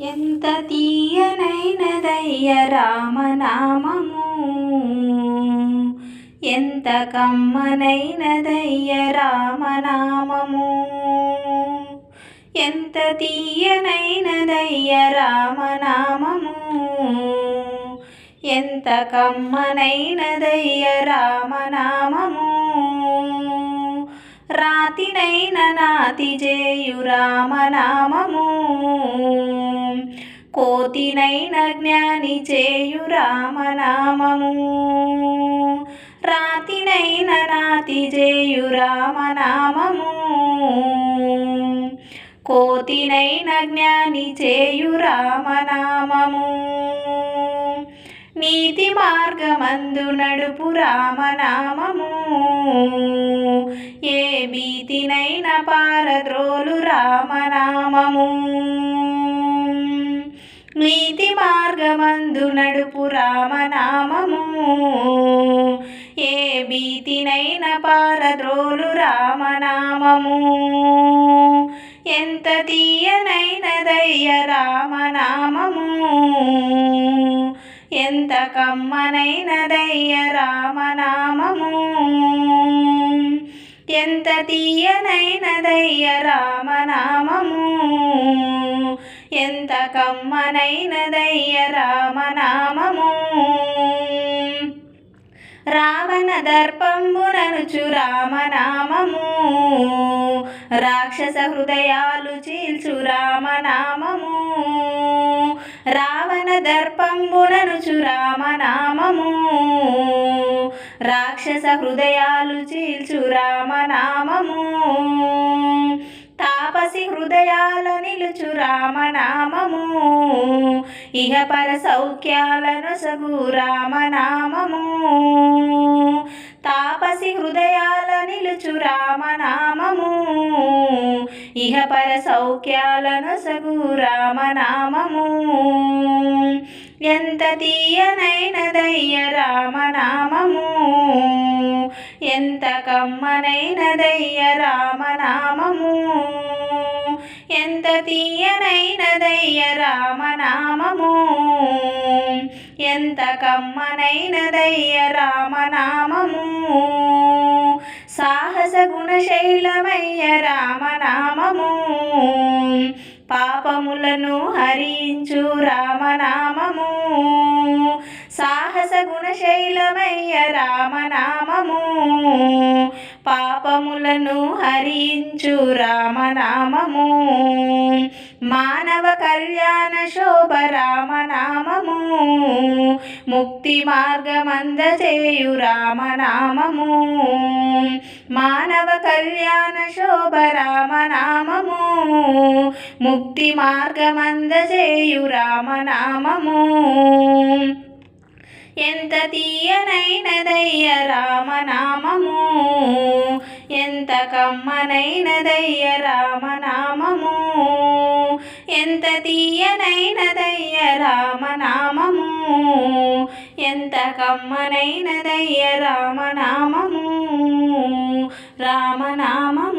ఎంత తీయనైనదయ్య రామనామము? ఎంత కమ్మనైనదయ్య రామనామము? ఎంత తీయనైనదయ్య రామనామము? ఎంత కమ్మనైనదయ్య రామనామము? రాతినైన నాతి జేయు రామనామము? కోతినైన జ్ఞాని చేయు రామనామము. రాతినైన నాతి చేయు రామనామము. కోతినైన జ్ఞాని చేయు రామనామము. నీతి మార్గమందు నడుపు రామనామము. ఏ భీతినైన పారద్రోలు రామనామము. నీతి మార్గమందు నడుపు రామనామము. ఏ భీతినైన పారద్రోలు రామనామము. ఎంత తీయనైనదయ్య రామనామము. ఎంత కమ్మనైనదయ్య రామనామము. ఎంత తీయనైనదయ్య రామనామము. ఎంత కమ్మనైనదయ్య రామనామము? రావణ దర్పంబుననుచు రామనామము. రాక్షస హృదయాలు చీల్చు రామనామము. రావణ దర్పంబుననుచు రామనామము. రాక్షస హృదయాలు చీల్చు రామనామము. తాపసి హృదయాల నిలుచు రామనామము. ఇహ పర సౌఖ్యాలను సగు రామనామము. తాపసి హృదయాల నిలుచు రామనామము. ఇహ పర సౌఖ్యాలను సగు రామనామము. ఎంత తీయనైనదయ్య రామనామము. ఎంత కమ్మనైనదయ్య రామనామము. తీయనైనదయ్య రామనామము. ఎంత కమ్మనైనదయ్య రామనామము. సాహస గుణశైలమయ్య రామనామము. పాపములను హరించు రామనామము. సాహస గుణశైలమయ్య రామనామము. పాపములను హరించు రామనామము. మానవ కళ్యాణ శోభ రామనామము. ముక్తి మార్గమందచేయు రామనామము. మానవ కళ్యాణ శోభ రామనామము. ముక్తి మార్గమందచేయు రామనామము. ఎంత తీయనైనదయ్య రామనామ ఎంత కమ్మనైనదయ్య రామనామము ఎంత తీయనైనదయ్య రామనామము ఎంత కమ్మనైనదయ్య రామనామము రామనామము